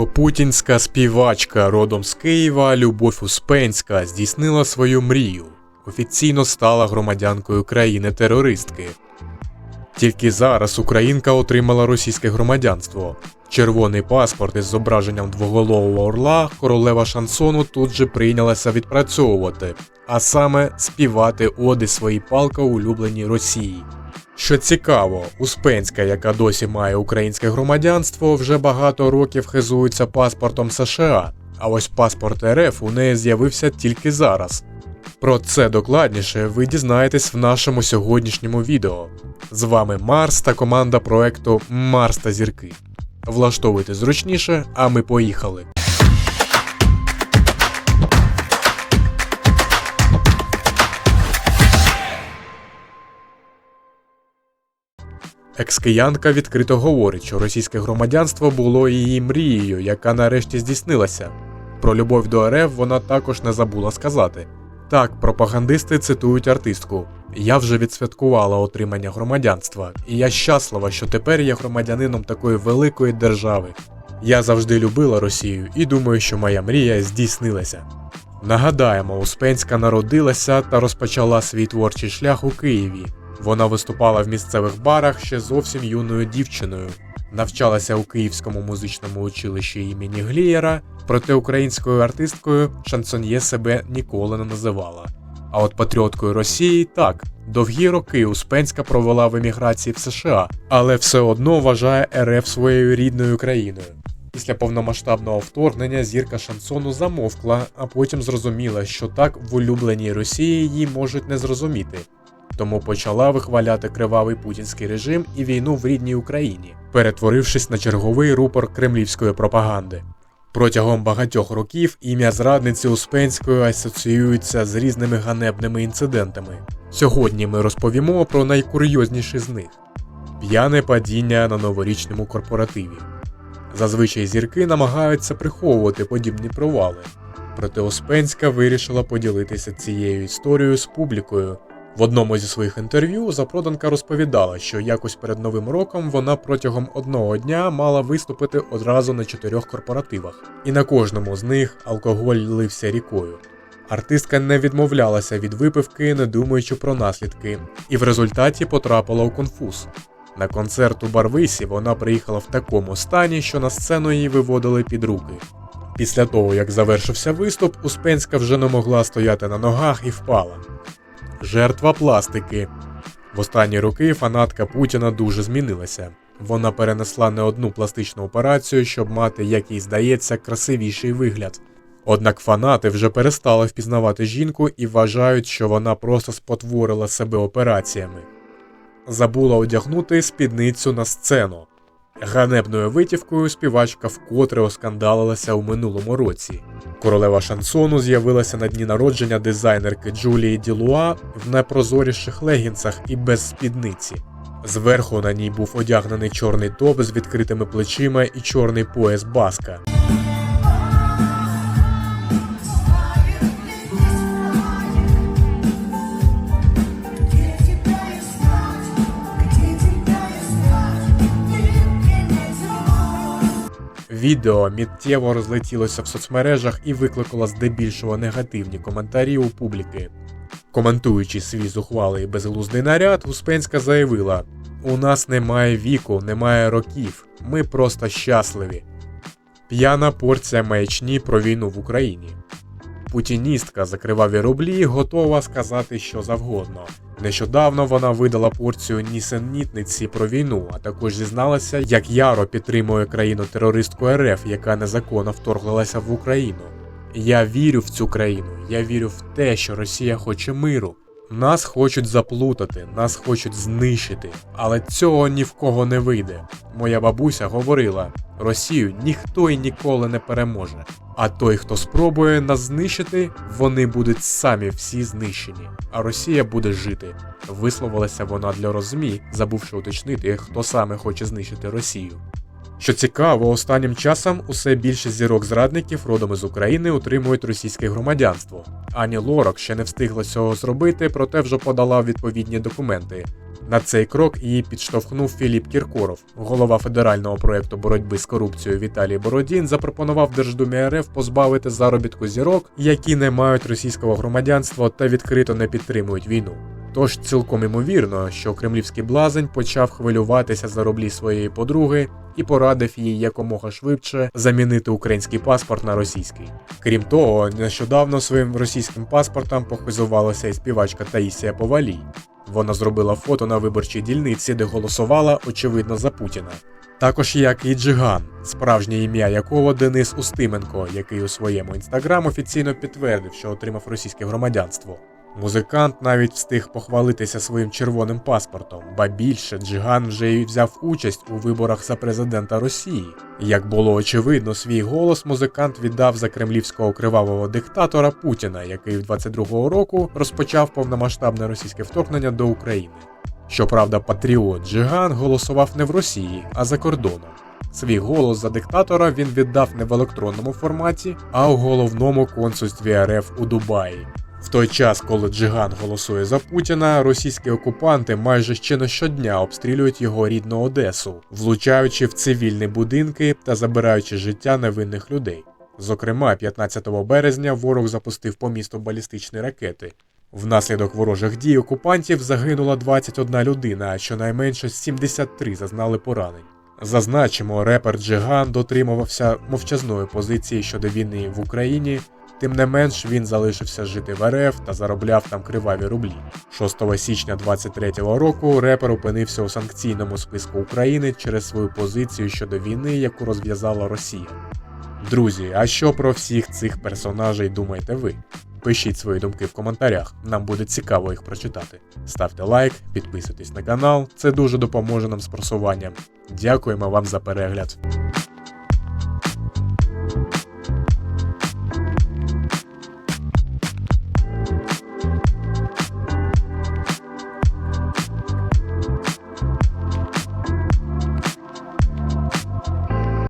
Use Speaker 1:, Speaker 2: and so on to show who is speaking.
Speaker 1: Пропутінська співачка родом з Києва Любов Успенська здійснила свою мрію. Офіційно стала громадянкою країни-терористки. Тільки зараз українка отримала російське громадянство. Червоний паспорт із зображенням двоголового орла королева шансону тут же прийнялася відпрацьовувати, а саме співати оди своїй палко улюбленій Росії. Що цікаво, Успенська, яка досі має українське громадянство, вже багато років хизується паспортом США, а ось паспорт РФ у неї з'явився тільки зараз. Про це докладніше ви дізнаєтесь в нашому сьогоднішньому відео. З вами Марс та команда проекту Марс та Зірки. Влаштовуйте зручніше, а ми поїхали. Екскиянка відкрито говорить, що російське громадянство було її мрією, яка нарешті здійснилася. Про любов до РФ вона також не забула сказати. Так, пропагандисти цитують артистку. Я вже відсвяткувала отримання громадянства, і я щаслива, що тепер я громадянином такої великої держави. Я завжди любила Росію і думаю, що моя мрія здійснилася. Нагадаємо, Успенська народилася та розпочала свій творчий шлях у Києві. Вона виступала в місцевих барах ще зовсім юною дівчиною, навчалася у Київському музичному училищі імені Глієра, проте українською артисткою шансоньє себе ніколи не називала. А от патріоткою Росії так, довгі роки Успенська провела в еміграції в США, але все одно вважає РФ своєю рідною країною. Після повномасштабного вторгнення зірка шансону замовкла, а потім зрозуміла, що так в улюбленій Росії її можуть не зрозуміти. Тому почала вихваляти кривавий путінський режим і війну в рідній Україні, перетворившись на черговий рупор кремлівської пропаганди. Протягом багатьох років ім'я зрадниці Успенської асоціюється з різними ганебними інцидентами. Сьогодні ми розповімо про найкурйозніші з них: п'яне падіння на новорічному корпоративі. Зазвичай зірки намагаються приховувати подібні провали. Проте Успенська вирішила поділитися цією історією з публікою. В одному зі своїх інтерв'ю запроданка розповідала, що якось перед новим роком вона протягом одного дня мала виступити одразу на чотирьох корпоративах, і на кожному з них алкоголь лився рікою. Артистка не відмовлялася від випивки, не думаючи про наслідки, і в результаті потрапила у конфуз. На концерт у Барвисі вона приїхала в такому стані, що на сцену її виводили під руки. Після того, як завершився виступ, Успенська вже не могла стояти на ногах і впала. Жертва пластики. В останні роки фанатка Путіна дуже змінилася. Вона перенесла не одну пластичну операцію, щоб мати, як їй здається, красивіший вигляд. Однак фанати вже перестали впізнавати жінку і вважають, що вона просто спотворила себе операціями. Забула одягнути спідницю на сцену. Ганебною витівкою співачка вкотре оскандалилася у минулому році. Королева шансону з'явилася на дні народження дизайнерки Джулії Ділуа в найпрозоріших легінсах і без спідниці. Зверху на ній був одягнений чорний топ з відкритими плечима і чорний пояс баска. Відео миттєво розлетілося в соцмережах і викликало здебільшого негативні коментарі у публіки. Коментуючи свій зухвалий безглуздий наряд, Успенська заявила: У нас немає віку, немає років, ми просто щасливі. П'яна порція маячні про війну в Україні. Путіністка за криваві рублі готова сказати що завгодно. Нещодавно вона видала порцію нісенітниці про війну, а також зізналася, як яро підтримує країну терористку РФ, яка незаконно вторглася в Україну. Я вірю в цю країну, я вірю в те, що Росія хоче миру. Нас хочуть заплутати, нас хочуть знищити, але цього ні в кого не вийде. Моя бабуся говорила: Росію ніхто і ніколи не переможе. А той, хто спробує нас знищити, вони будуть самі всі знищені, а Росія буде жити. Висловилася вона для розмі, забувши уточнити, хто саме хоче знищити Росію. Що цікаво, останнім часом усе більше зірок зрадників родом із України отримують російське громадянство. Ані Лорак ще не встигла цього зробити, проте вже подала відповідні документи. На цей крок її підштовхнув Філіп Кіркоров, голова федерального проекту боротьби з корупцією Віталій Бородін, запропонував Держдумі РФ позбавити заробітку зірок, які не мають російського громадянства та відкрито не підтримують війну. Тож цілком імовірно, що кремлівський блазень почав хвилюватися за рублі своєї подруги і порадив їй якомога швидше замінити український паспорт на російський. Крім того, нещодавно своїм російським паспортом похизувалася і співачка Таїсія Повалій. Вона зробила фото на виборчій дільниці, де голосувала, очевидно, за Путіна. Також як і Джиган, справжнє ім'я якого Денис Устименко, який у своєму інстаграм офіційно підтвердив, що отримав російське громадянство. Музикант навіть встиг похвалитися своїм червоним паспортом, ба більше Джиган вже й взяв участь у виборах за президента Росії. Як було очевидно, свій голос музикант віддав за кремлівського кривавого диктатора Путіна, який в 22-го року розпочав повномасштабне російське вторгнення до України. Щоправда, патріот Джиган голосував не в Росії, а за кордоном. Свій голос за диктатора він віддав не в електронному форматі, а у головному консульстві РФ у Дубаї. В той час, коли Джиган голосує за Путіна, російські окупанти майже ще не щодня обстрілюють його рідну Одесу, влучаючи в цивільні будинки та забираючи життя невинних людей. Зокрема, 15 березня ворог запустив по місту балістичні ракети. Внаслідок ворожих дій окупантів загинула 21 людина, а щонайменше 73 зазнали поранень. Зазначимо, репер Джиган дотримувався мовчазної позиції щодо війни в Україні, тим не менш він залишився жити в РФ та заробляв там криваві рублі. 6 січня 23-го року репер опинився у санкційному списку України через свою позицію щодо війни, яку розв'язала Росія. Друзі, а що про всіх цих персонажей думаєте ви? Пишіть свої думки в коментарях, нам буде цікаво їх прочитати. Ставте лайк, підписуйтесь на канал, це дуже допоможе нам з просуванням. Дякуємо вам за перегляд.